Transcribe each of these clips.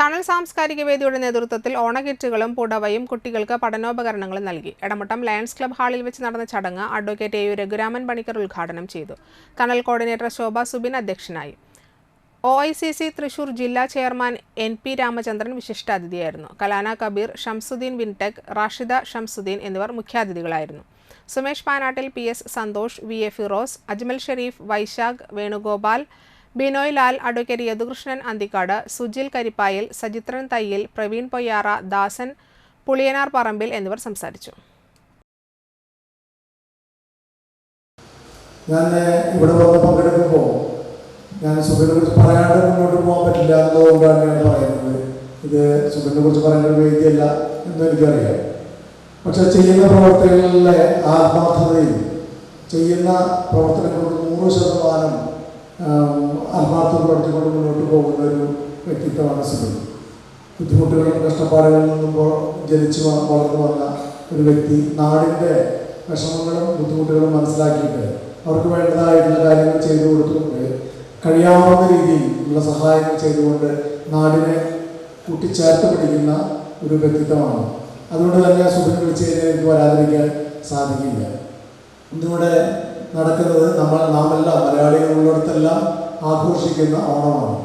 തണൽ സാംസ്കാരിക വേദിയുടെ നേതൃത്വത്തിൽ ഓണകിറ്റുകളും പുടവയും കുട്ടികൾക്ക് പഠനോപകരണങ്ങളും നൽകി. എടമുട്ടം ലയൺസ് ക്ലബ് ഹാളിൽ വെച്ച് നടന്ന ചടങ്ങ് advocate A U Raghuraman Panicker ഉദ്ഘാടനം ചെയ്തു. തണൽ കോർഡിനേറ്റർ ശോഭ സുബിൻ അധ്യക്ഷനായി. O I C C Thrissur ജില്ലാ ചെയർമാൻ എൻ പി രാമചന്ദ്രൻ വിശിഷ്ടാതിഥിയായിരുന്നു. കലാന കബീർ ഷംസുദ്ദീൻ വിൻടെക് റാഷിദ ഷംസുദ്ദീൻ എന്നിവർ മുഖ്യാതിഥികളായിരുന്നു. Sumesh Panattil P S Santhosh V A Firoz Ajmal Shereef Vaishakh Venugopal Binoy Lal advocate Yadukrishnan Anthikad Sujil Karippayil Sajithran Thayyil Praveen Poyyara Dasan Puliyanar Parambil എന്നിവർ സംസാരിച്ചു. ഞാൻ ഇവിടെ വന്ന് പങ്കെടുക്കുമ്പോൾ ഞാൻ സുഖിനെ കുറിച്ച് പറയാണ്ട് മുന്നോട്ട് പോകാൻ പറ്റില്ല എന്നതുകൊണ്ടാണ് ഞാൻ പറയുന്നത്. ഇത് സുഖിനെ കുറിച്ച് ഒരു വേദിയല്ല എന്ന് എനിക്കറിയാം. പക്ഷെ ചെയ്യുന്ന പ്രവർത്തനങ്ങളിലെ ആത്മാർത്ഥതയും ചെയ്യുന്ന പ്രവർത്തനങ്ങളുടെ നൂറ് ശതമാനം ആം, ആത്മാർത്ഥത പ്രവർത്തിക്കൊണ്ട് മുന്നോട്ട് പോകുന്ന ഒരു വ്യക്തിത്വമാണ് സുഖൻ ബുദ്ധിമുട്ടുകളും കഷ്ടപ്പാടുകളിൽ നിന്നും ജനിച്ചു വളർന്നു വന്ന ഒരു വ്യക്തി നാടിന്റെ വിഷമങ്ങളും ബുദ്ധിമുട്ടുകളും മനസ്സിലാക്കിയിട്ട് അവർക്ക് വേണ്ടതായിട്ടുള്ള കാര്യങ്ങൾ ചെയ്തു കൊടുത്തുകൊണ്ട് കഴിയാവുന്ന രീതിയിൽ ഉള്ള സഹായങ്ങൾ ചെയ്തുകൊണ്ട് നാടിനെ കൂട്ടിച്ചേർത്ത് പിടിക്കുന്ന ഒരു വ്യക്തിത്വമാണ്. അതുകൊണ്ട് തന്നെ കഴിഞ്ഞാൽ എനിക്ക് വരാതിരിക്കാൻ സാധിക്കില്ല. ഇന്നിവിടെ നടക്കുന്നത് നമ്മൾ നാമെല്ലാം മലയാളികളുള്ളിടത്തെല്ലാം ആഘോഷിക്കുന്ന ഓണമാണ്.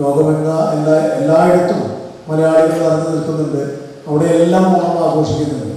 ലോകമെങ്ങ എല്ലാ എല്ലായിടത്തും മലയാളികൾ നടന്നു നിൽക്കുന്നുണ്ട്. അവിടെയെല്ലാം ഓണം ആഘോഷിക്കുന്നുണ്ട്.